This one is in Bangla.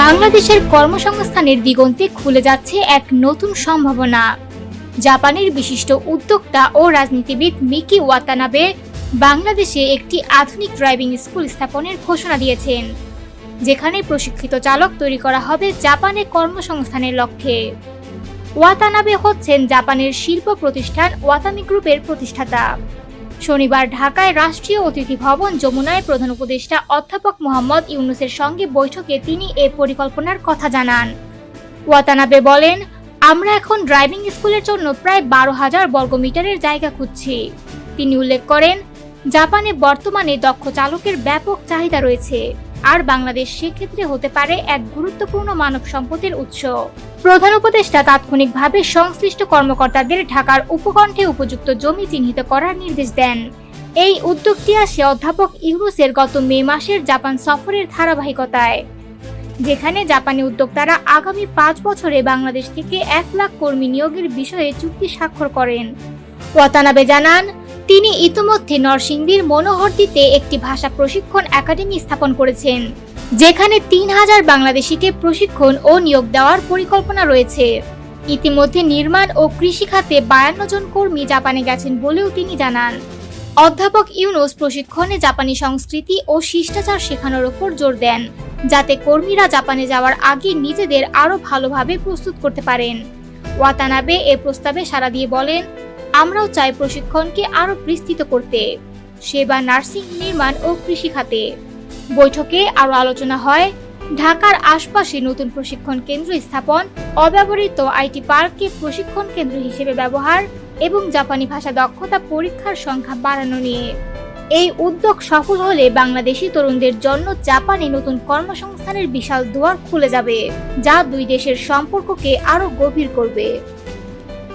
বাংলাদেশের কর্মসংস্থানের দিগন্তে খুলে যাচ্ছে এক নতুন সম্ভাবনা। জাপানের বিশিষ্ট উদ্যোক্তা ও রাজনীতিবিদ মিকি ওয়াতানাবে বাংলাদেশে একটি আধুনিক ড্রাইভিং স্কুল স্থাপনের ঘোষণা দিয়েছেন, যেখানে প্রশিক্ষিত চালক তৈরি করা হবে জাপানে কর্মসংস্থানের লক্ষ্যে। ওয়াতানাবে হচ্ছেন জাপানের শিল্প প্রতিষ্ঠান ওয়াতামি গ্রুপের প্রতিষ্ঠাতা। শনিবার ঢাকায় রাষ্ট্রীয় অতিথি ভবন যমুনায় প্রধান উপদেষ্টা অধ্যাপক মোহাম্মদ ইউনুসের সঙ্গে বৈঠকে তিনি এ পরিকল্পনার কথা জানান। ওয়াতানাবে বলেন, আমরা এখন ড্রাইভিং স্কুলের জন্য প্রায় বারো হাজার বর্গমিটারের জায়গা খুঁজছি। তিনি উল্লেখ করেন, জাপানে বর্তমানে দক্ষ চালকের ব্যাপক চাহিদা রয়েছে। আর বাংলাদেশ সেক্ষেত্রে হতে পারে এক গুরুত্বপূর্ণ মানব সম্পদের উৎস। প্রধান উপদেষ্টা তাৎক্ষণিকভাবে সংশ্লিষ্ট কর্মকর্তাদের ঢাকার উপকণ্ঠে উপযুক্ত জমি চিহ্নিত করার নির্দেশ দেন। এই উদ্যোগটি আসে অধ্যাপক ইউনুসের গত মে মাসের জাপান সফরের ধারাবাহিকতায়, যেখানে জাপানি উদ্যোক্তারা আগামী পাঁচ বছরে বাংলাদেশ থেকে এক লাখ কর্মী নিয়োগের বিষয়ে চুক্তি স্বাক্ষর করেন। ওয়াতানাবে জানান তিনি ইতোমধ্যে নরসিংদীর মনোহরদিতে একটি ভাষা প্রশিক্ষণ একাডেমি স্থাপন করেছেন, যেখানে তিন হাজার বাংলাদেশিকে প্রশিক্ষণ ও নিয়োগ দেওয়ার পরিকল্পনা রয়েছে। ইতিমধ্যে নির্মাণ ও কৃষি খাতে বায়ান্ন জন কর্মী জাপানে গেছেন বলেও তিনি জানান। অধ্যাপক ইউনুস প্রশিক্ষণে জাপানি সংস্কৃতি ও শিষ্টাচার শেখানোর ওপর জোর দেন, যাতে কর্মীরা জাপানে যাওয়ার আগে নিজেদের আরও ভালোভাবে প্রস্তুত করতে পারেন। ওয়াতানাবে এ প্রস্তাবে সাড়া দিয়ে বলেন আমরাও চাই প্রশিক্ষণকে আরও বিস্তৃত করতে, সেবা নার্সিং, নির্মাণ ও কৃষি খাতে। বৈঠকে আরও আলোচনা হয় ঢাকার আশপাশে নতুন প্রশিক্ষণ কেন্দ্র স্থাপন, অব্যবহৃত আইটি পার্ককে প্রশিক্ষণ কেন্দ্র হিসেবে ব্যবহার এবং জাপানি ভাষা দক্ষতা পরীক্ষার সংখ্যা বাড়ানো নিয়ে। এই উদ্যোগ সফল হলে বাংলাদেশি তরুণদের জন্য জাপানে নতুন কর্মসংস্থানের বিশাল দুয়ার খুলে যাবে, যা দুই দেশের সম্পর্ককে আরও গভীর করবে।